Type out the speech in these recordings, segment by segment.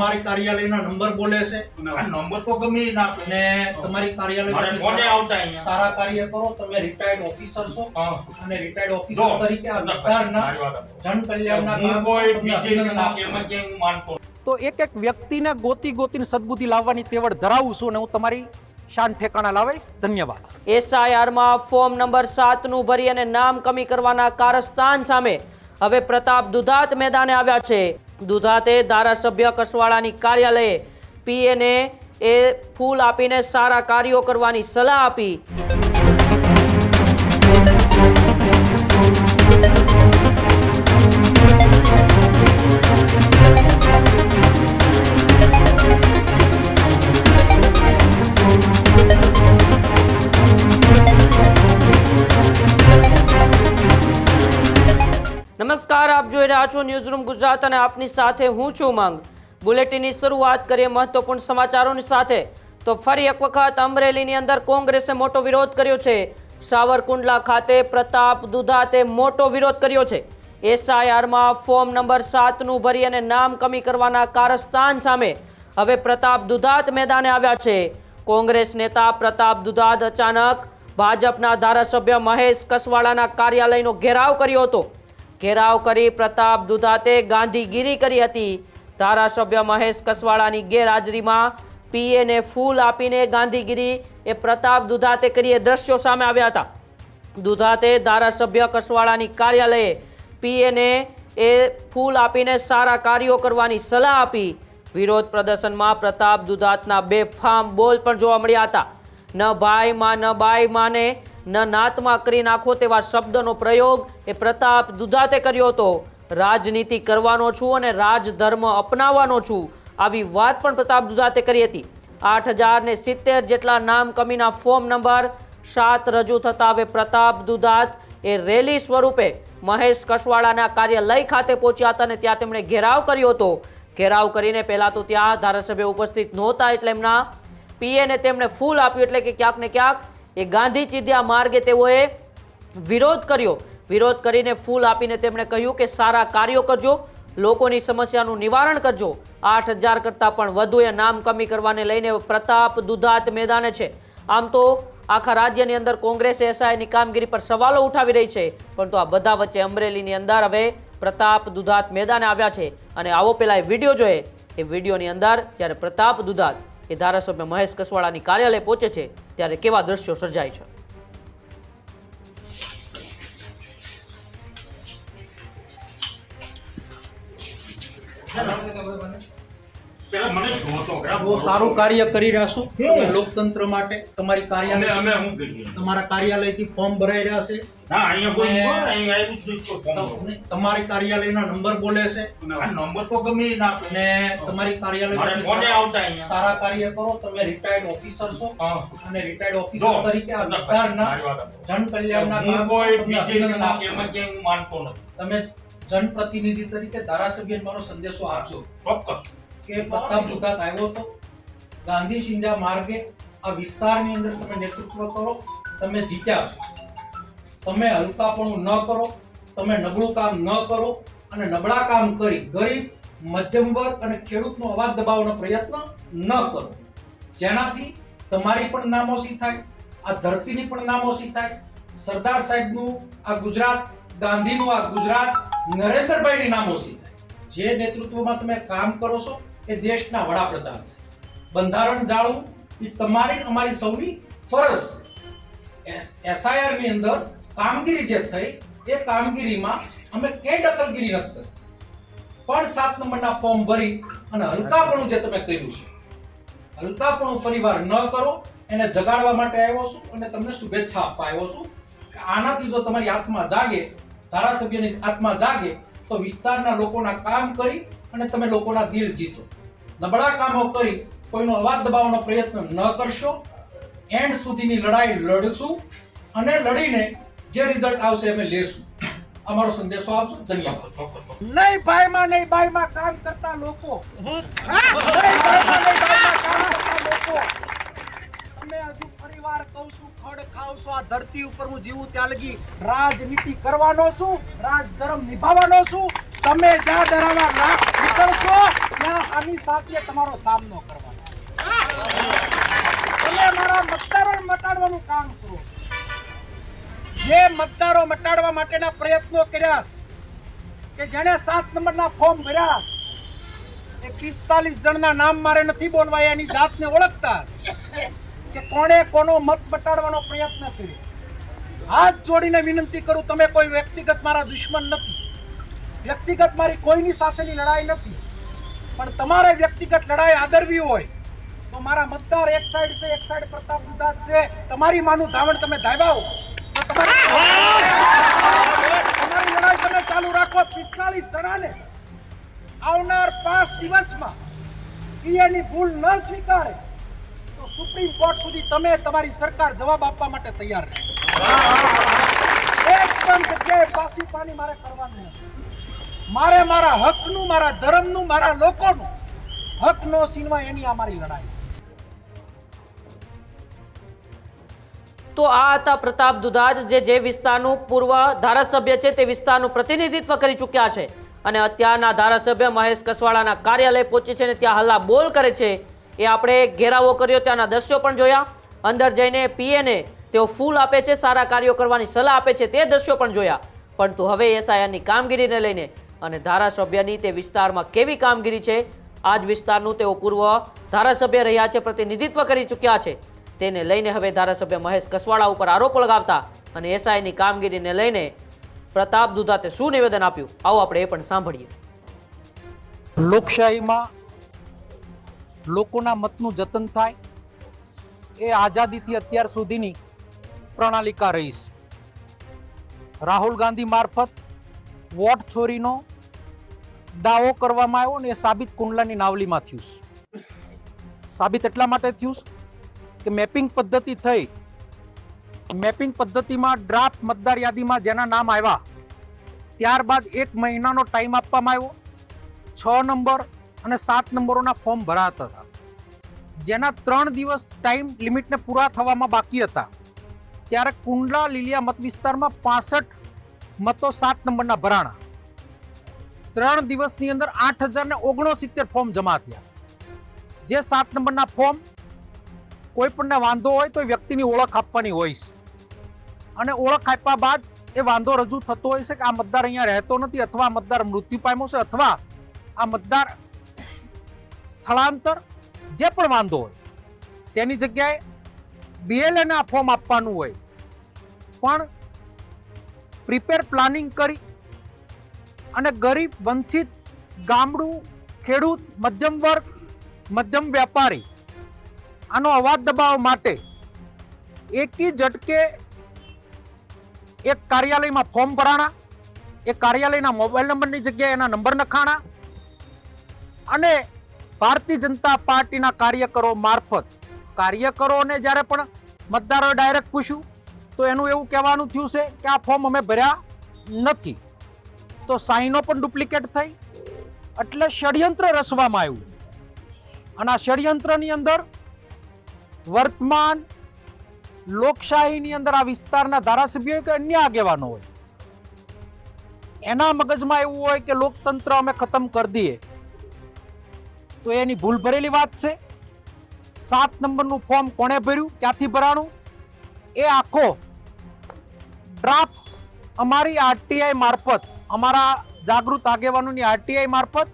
તમારી કાર્યાલયના નંબર બોલે છે. આ નંબર તો ગમે નાખે. અને તમારી કાર્યાલય ફોને આવતા અહીંયા. સારા કાર્ય કરો તમે રિટાયર્ડ ઓફિસર છો. અને રિટાયર્ડ ઓફિસર તરીકે આ વિસ્તારના. જન કલ્યાણના કામ કોઈ બીજેની આપું એમાં હું માનતો તો એક એક વ્યક્તિને ગોતી ગોતીને સદબુદ્ધિ લાવવાની તેવડ ધરાવું છું અને હું તમારી શાન ઠેકાણા લાવીશ. ધન્યવાદ. એસઆઈઆરમાં ફોર્મ નંબર સાતનું ભરી અને નામ કમી કરવાના કારસ્તાન સામે હવે પ્રતાપ દુધાત મેદાને આવ્યા છે. દુધાતે ધારાસભ્ય કસવાળાની કાર્યાલયે પીએને એ ફૂલ આપીને સારા કાર્યો કરવાની સલાહ આપી. આપ જોઈ રહ્યા છો ન્યૂઝરૂમ ગુજરાત અને આપની સાથે હું છું માંગ બુલેટિનની શરૂઆત કરીએ મહત્વપૂર્ણ સમાચારોની સાથે. તો ફરી એક વખત અમરેલીની અંદર કોંગ્રેસે મોટો વિરોધ કર્યો છે. સાવરકુંડલા ખાતે પ્રતાપ દુધાતે મોટો વિરોધ કર્યો છે. એસઆઈઆરમાં ફોર્મ નંબર સાતનું ભરી અને નામ કમી કરવાના કારસ્તાન સામે હવે પ્રતાપ દુધાત મેદાને આવ્યા છે. કોંગ્રેસ નેતા પ્રતાપ દુધાત અચાનક ભાજપના ધારાસભ્ય મહેશ કસવાળાના કાર્યાલયનો ઘેરાવ કર્યો હતો. ઘેરાવ કરી પ્રતાપ દુધાતે ગાંધીગીરી કરી હતી. ધારાસભ્ય મહેશ કસવાળાની ગેરહાજરીમાં પીએને ફૂલ આપીને ગાંધીગીરી એ પ્રતાપ દુધાતે કરી એ દ્રશ્યો સામે આવ્યા હતા. દુધાતે ધારાસભ્ય કસવાળાની કાર્યાલયે પીએને એ ફૂલ આપીને સારા કાર્યો કરવાની સલાહ આપી. વિરોધ પ્રદર્શનમાં પ્રતાપ દુધાતના બે ફામ બોલ પણ જોવા મળ્યા હતા. ન ભાઈ માં, ન બાઈ માને ન નાતમાં કરી નાખો તેવા શબ્દનો પ્રયોગ એ પ્રતાપ દુધાતે કર્યો હતો. રાજનીતિ કરવાનો છું અને રાજધર્મ અપનાવવાનો છું, આવી વાત પણ પ્રતાપ દુધાતે કરી હતી. આઠ હજાર ને સિત્તેર જેટલા નામ કમીના ફોર્મ નંબર સાત રજૂ થતા હવે પ્રતાપ દુધાત એ રેલી સ્વરૂપે મહેશ કસવાળાના કાર્યાલય ખાતે પહોંચ્યા હતા અને ત્યાં તેમણે ઘેરાવ કર્યો હતો. ઘેરાવ કરીને પહેલાં તો ત્યાં ધારાસભ્ય ઉપસ્થિત નહોતા એટલે એમના પીએને તેમણે ફૂલ આપ્યું એટલે કે ક્યાંક ને ક્યાંક એ ગાંધી ચીધ્યા માર્ગે તેઓએ વિરોધ કર્યો. વિરોધ કરીને ફૂલ આપીને તેમણે કહ્યું કે સારા કાર્યો કરજો, લોકોની સમસ્યાનું નિવારણ કરજો. આઠ હજાર કરતાં પણ વધુ એ નામ કમી કરવાને લઈને પ્રતાપ દુધાત મેદાને છે. આમ તો આખા રાજ્યની અંદર કોંગ્રેસ એસઆઈની કામગીરી પર સવાલો ઉઠાવી રહી છે. પરંતુ આ બધા વચ્ચે અમરેલીની અંદર હવે પ્રતાપ દુધાત મેદાને આવ્યા છે. અને આવો પેલા એ વીડિયો જોઈએ. એ વિડીયોની અંદર જ્યારે પ્રતાપ દુધાત એ ધારાસભ્ય મહેશ કસવાળાની કાર્યાલય પહોંચે છે ત્યારે કેવા દ્રશ્યો સર્જાય છે. બહુ સારું કાર્ય કરી રહ્યા છો. લોકતંત્ર માટે તમારી કાર્યાલય તમારા કાર્યાલયથી ફોર્મ ભરાઈ રહ્યા છે. ના તમારી કાર્યાલયના નંબર બોલે છે. નંબર તો ગમે નાખે અને તમારી કાર્યાલય સારા કાર્ય કરો. તમે રિટાયર્ડ ઓફિસર છો. અને રિટાયર્ડ ઓફિસર તરીકે આ વિસ્તારના મારી જન કલ્યાણના કામ કોઈ તમને બીજેની અભિનંદન આપું એમાં છું. ક્યાંય હું માનતો નથી. તમે જનપ્રતિનિધિ તરીકે ધારાસભ્ય મારો સંદેશો આપજો. ચોક્કસ. કે પ્રતાપ દુધાત આવ્યો હતો ગાંધી સિંધા માર્ગે આ વિસ્તારની અંદર તમે નેતૃત્વ કરો, તમે જીત્યા છો તમે હલકાપણું ન કરો, તમે નબળું કામ ન કરો અને નબળા કામ કરી ગરીબ મધ્યમ વર્ગ અને ખેડૂતનો અવાજ દબાવવાનો પ્રયત્ન ન કરો. જેનાથી તમારી પણ નામોશી થાય, આ ધરતીની પણ નામોશી થાય. સરદાર સાહેબનું આ ગુજરાત, ગાંધીનું આ ગુજરાત, નરેન્દ્રભાઈની નામોશી થાય. જે નેતૃત્વમાં તમે કામ કરો છો એ દેશના વડાપ્રધાન છે. બંધારણ જાળવું એ તમારી અમારી સૌની ફરજ છે. એસઆઈઆરની અંદર કામગીરી જે થઈ, એ કામગીરીમાં અમે ક્યાંય દખલગીરી નથી કરી. પણ સાત નંબરના ફોર્મ ભરી અને હલકાપણું જે તમે કર્યું છે, હલકાપણું ફરીવાર ન કરો, એને જગાડવા માટે આવ્યો છું અને તમને શુભેચ્છા આપવા આવ્યો છું કે આનાથી જો તમારી આત્મા જાગે, ધારાસભ્યની આત્મા જાગે, તો વિસ્તારના લોકોના કામ કરી અને તમે લોકોના દિલ જીતો. નબળા કામો કરી કોઈનો અવાજ દબાવવાનો પ્રયત્ન ન કરશો. એન્ડ સુધીની લડાઈ લડશું અને લડીને જે રિઝલ્ટ આવશે અમે લેશું. અમારો સંદેશો આપજો. ધન્યવાદ. નહીં ભાઈમાં નહીં બાઈમાં કામ કરતા લોકો. હા? નહીં ભાઈમાં કામ કરતા લોકો. તમે હજુ ફરીવાર કહું છું ખડ ખાવશો આ ધરતી ઉપર હું જીવું ત્યાં લગી રાજનીતિ કરવાનો છું રાજધર્મ નિભાવવાનો છું. તમે જ્યાં ડરાવા ના નીકળશો ત્યાં આની સાથે તમારો સામનો કરવાનો. તમે મારા મતદારોને મટાડવાનું કામ કરો. જે મતદારો મટાડવા માટેના પ્રયત્નો કર્યા કે જેણે સાત નંબરના ફોર્મ ભર્યા એ પિસ્તાલીસ જણના નામ મારે નથી બોલવા એની જાતને ઓળખતા કે કોણે કોનો મત મટાડવાનો પ્રયત્ન કર્યો. હાથ જોડીને વિનંતી કરું, તમે કોઈ વ્યક્તિગત મારા દુશ્મન નથી. વ્યક્તિગત મારી કોઈની સાથેની લડાઈ નથી. પણ તમારે વ્યક્તિગત લડાઈ આદરવી હોય, તો મારા મતદાર એક સાઈડ છે, એક સાઈડ પ્રતાપ ઉદાસ છે. તમારી માનું ધાવણ તમે ધાવ્યા હો તમારી લડાઈ તમે ચાલુ રાખો પિસ્તાલીસ જણાને. આવનાર પાંચ દિવસમાં એની ભૂલ ન સ્વીકારે, તો સુપ્રીમ કોર્ટ સુધી તમે તમારી સરકાર જવાબ આપવા માટે તૈયાર રહેશો. પણ પાસી પાની મારે કરવાનું મારે મારા હકનું, મારા ધર્મનું, મારા લોકોનું હક નો એની અમારી લડાઈ તો આ હતા પ્રતાપ દુધાજ જે જે વિસ્તારનું પૂર્વ ધારાસભ્ય છે તે વિસ્તારનું પ્રતિનિધિત્વ કરી ચૂક્યા છે. અને અત્યારના ધારાસભ્ય મહેશ કસવાળાના કાર્યાલય પહોંચી છે અને ત્યાં હલ્લા બોલ કરે છે. એ આપણે ઘેરાવો કર્યો, ત્યાંના દ્રશ્યો પણ જોયા. અંદર જઈને પીએને તેઓ ફૂલ આપે છે, સારા કાર્યો કરવાની સલાહ આપે છે, તે દ્રશ્યો પણ જોયા. પરંતુ હવે એસઆઈઆરની કામગીરીને લઈને અને ધારાસભ્યની તે વિસ્તારમાં કેવી કામગીરી છે આ જ વિસ્તારનું તેઓ પૂર્વ ધારાસભ્ય રહ્યા છે, પ્રતિનિધિત્વ કરી ચૂક્યા છે. તેને લઈને હવે ધારાસભ્ય મહેશ કસવાળા ઉપર આરોપ લગાવતા અને એસઆઈની કામગીરીને લઈને પ્રતાપ દુધાતે શું નિવેદન આપ્યું? આવો આપણે એ પણ સાંભળીએ. લોકશાહીમાં લોકોના મતનું જતન થાય એ આઝાદીથી અત્યાર સુધીની પ્રણાલિકા રહી છે રાહુલ ગાંધી મારફત વોટ ચોરીનો દાવો કરવામાં આવ્યો ને એ સાબિત કુંડલાની નાવલીમાં થયું સાબિત એટલા માટે થયું કે મેપિંગ પદ્ધતિ થઈ, મેપિંગ પદ્ધતિમાં ડ્રાફ્ટ મતદાર યાદીમાં જેના નામ આવ્યા, ત્યારબાદ એક મહિનાનો ટાઈમ આપવામાં આવ્યો, છ નંબર અને સાત નંબરોના ફોર્મ ભરાતા હતા. જેના ત્રણ દિવસ ટાઈમ લિમિટને પૂરા થવામાં બાકી હતા. ત્યારે કુંડલા લીલિયા મત વિસ્તારમાં પાસઠ મતો સાત નંબરના ભરાણા. ત્રણ દિવસની અંદર આઠ હજાર ને ઓગણસિત્તેર ફોર્મ જમા થયા. જે સાત નંબરના ફોર્મ કોઈ પણને વાંધો હોય તો વ્યક્તિની ઓળખ આપવાની હોય છે. અને ઓળખ આપ્યા બાદ એ વાંધો રજૂ થતો હોય છે કે આ મતદાર અહીંયા રહેતો નથી અથવા મતદાર મૃત્યુ પામ્યો છે અથવા આ મતદાર સ્થળાંતર જે પણ વાંધો હોય તેની જગ્યાએ બીએલએને ફોર્મ આપવાનું હોય. પણ પ્રિપેર પ્લાનિંગ કરી અને ગરીબ, વંચિત, ગામડું, ખેડૂત, મધ્યમ વર્ગ, મધ્યમ વેપારી આનો અવાજ દબાવવા માટે એકી ઝટકે એક કાર્યાલયમાં ફોર્મ ભરાણા એ કાર્યાલયના મોબાઈલ નંબરની જગ્યાએ એના નંબર નખાણા અને ભારતીય જનતા પાર્ટીના કાર્યકરો મારફત કાર્યકરોને જ્યારે પણ મતદારોએ ડાયરેક્ટ પૂછ્યું, તો એનું એવું કહેવાનું થયું છે કે આ ફોર્મ અમે ભર્યા નથી. તો સાઈનો પણ ડુપ્લિકેટ થઈ, એટલે ષડયંત્ર રચવામાં આવ્યું. અને આ ષડયંત્રની અંદર વર્તમાન લોકશાહીની અંદર આ વિસ્તારના ધારાસભ્યો કે અન્ય આગેવાનો હોય, એના મગજમાં એવું હોય કે લોકતંત્ર અમે ખતમ કરી દઈએ. તો એની ભૂલ ભરેલી વાત છે. સાત નંબરનું ફોર્મ કોણે ભર્યું? ક્યાંથી ભરાણું? એ આખો ડ્રાફ્ટ અમારી આરટીઆઈ મારફત, અમારા જાગૃત આગેવાનોની આરટીઆઈ મારફત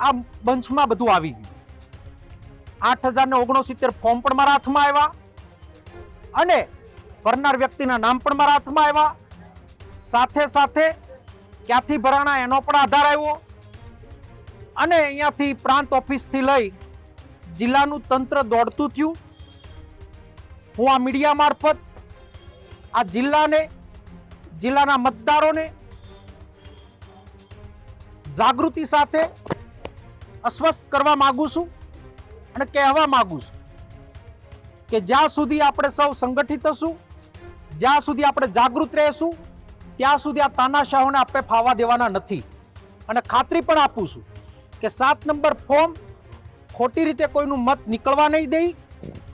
આ બંચમાં બધું આવી ગયું. આઠ હજાર ને ઓગણસિત્તેર ફોર્મ પણ મારા હાથમાં આવ્યા અને ભરનાર વ્યક્તિના નામ પણ મારા હાથમાં આવ્યા. સાથે સાથે ક્યાંથી ભરાણા એનો પણ આધાર આવ્યો. અને અહીંયાથી પ્રાંત ઓફિસથી લઈ જિલ્લાનું તંત્ર દોડતું થયું. હું આ મીડિયા મારફત આ જિલ્લાને, જિલ્લાના મતદારોને જાગૃતિ સાથે અસ્વસ્થ કરવા માગું છું અને કહેવા માગું છું કે જ્યાં સુધી આપણે સૌ સંગઠિત હશું, જ્યાં સુધી આપણે જાગૃત રહેશું, ત્યાં સુધી આ તાનાશાહોને આપણે ફાવા દેવાના નથી. અને ખાતરી પણ આપું છું કે સાત નંબર ફોર્મ ખોટી રીતે કોઈનું મત નીકળવા નહીં દઈ.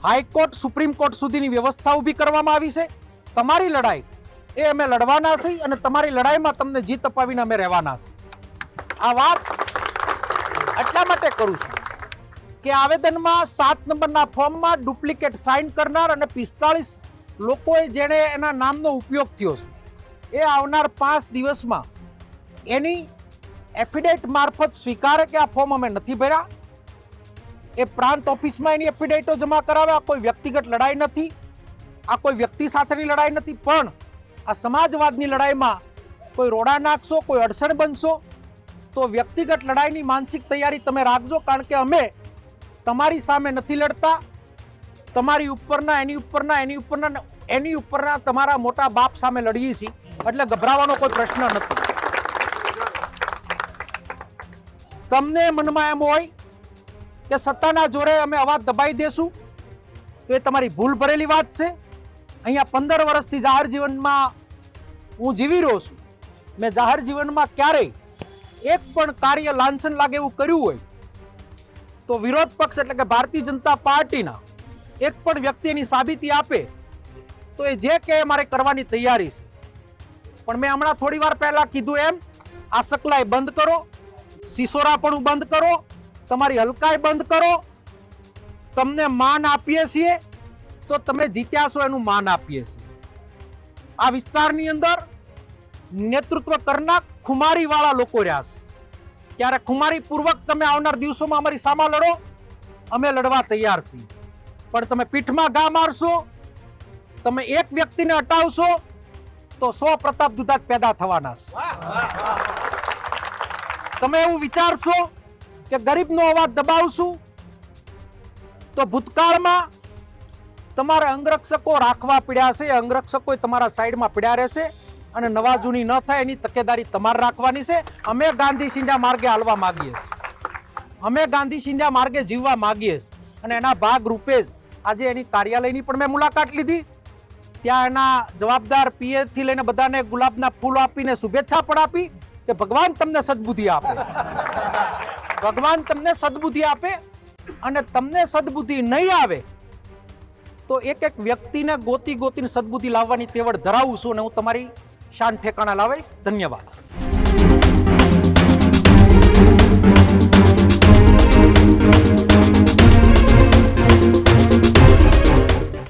હાઈકોર્ટ, સુપ્રીમ કોર્ટ સુધીની વ્યવસ્થા ઊભી કરવામાં આવી છે. તમારી લડાઈ એ અમે લડવાના છીએ અને તમારી લડાઈમાં તમને જીત અપાવીને અમે રહેવાના છીએ. આ વાત એટલા માટે કરું છું કે આવેદનમાં સાત નંબરના ફોર્મમાં ડુપ્લિકેટ સાઇન કરનાર અને પિસ્તાળીસ લોકોએ જેણે એના નામનો ઉપયોગ થયો છે. એ આવનાર પાંચ દિવસમાં એની એફિડેટ મારફત સ્વીકારે કે આ ફોર્મ અમે નથી ભર્યા. એ પ્રાંત ઓફિસમાં એની એફિડેવિટો જમા કરાવે, આ કોઈ વ્યક્તિગત લડાઈ નથી, આ કોઈ વ્યક્તિ સાથેની લડાઈ નથી, પણ આ સમાજવાદની લડાઈમાં કોઈ રોડા નાખશો, કોઈ અડચણ બનશો, તો વ્યક્તિગત લડાઈની માનસિક તૈયારી તમે રાખજો, કારણ કે અમે તમારી સામે નથી લડતા, તમારી ઉપરના, એની ઉપરના એની ઉપરના એની ઉપરના તમારા મોટા બાપ સામે લડીએ છીએ, એટલે ગભરાવાનો કોઈ પ્રશ્ન નથી. તમને મનમાં એમ હોય કે સત્તાના જોરે અમે અવાજ દબાઈ દેશું? તો એ તમારી ભૂલ ભરેલી વાત છે. અહીંયા પંદર વર્ષથી જાહેર જીવનમાં હું જીવી રહ્યો છું. મેં જાહેર જીવનમાં ક્યારેય એક પણ કાર્ય લાંછન લાગે એવું કર્યું હોય, તો વિરોધ પક્ષ એટલે કે ભારતીય જનતા પાર્ટીના એક પણ વ્યક્તિની સાબિતી આપે, તો એ જે કે મારે કરવાની તૈયારી છે. પણ મેં હમણાં થોડી વાર પહેલા કીધું એમ, આ સકલાય બંધ કરો, સિસોરાપણું બંધ કરો તમારી હલકાઈ બંધ કરો. તમને માન આપીએ છીએ તો તમે જીત્યા છો એનું માન આપીએ છીએ. આ વિસ્તારની અંદર નેતૃત્વ કરનાર ખુમારીવાળા લોકો રહ્યા છે. ત્યારે ખુમારીપૂર્વક તમે આવનાર દિવસોમાં અમારી સામા લડો. અમે લડવા તૈયાર છીએ. પણ તમે પીઠમાં ઘા મારશો તમે એક વ્યક્તિને હટાવશો તો સો પ્રતાપ દુધાક પેદા થવાના છે. તમે એવું વિચારશો કે ગરીબનો અવાજ દબાવશું, તો ભૂતકાળમાં તમારે અંગરક્ષકો રાખવા પડ્યા છે અંગરક્ષકો તમારા સાઈડમાં પડ્યા રહેશે અને નવા જૂની ન થાય એની તકેદારી તમારે રાખવાની છે. અમે ગાંધી સિંધા માર્ગે હાલવા માગીએ છીએ. અમે ગાંધી સિંધા માર્ગે જીવવા માગીએ છીએ. અને એના ભાગ રૂપે જ આજે એની કાર્યાલયની પણ મેં મુલાકાત લીધી. ત્યાં એના જવાબદાર પીએ થી લઈને બધાને ગુલાબના ફૂલ આપીને શુભેચ્છા પણ આપી કે ભગવાન તમને સદબુદ્ધિ આપે. ભગવાન તમને સદબુદ્ધિ આપે અને તમને સદબુદ્ધિ નહીં આવે, તો એક એક વ્યક્તિને ગોતી ગોતીને સદબુદ્ધિ લાવવાની તેવડ ધરાવું છું અને હું તમારી શાન ઠેકાણા લાવીશ. ધન્યવાદ.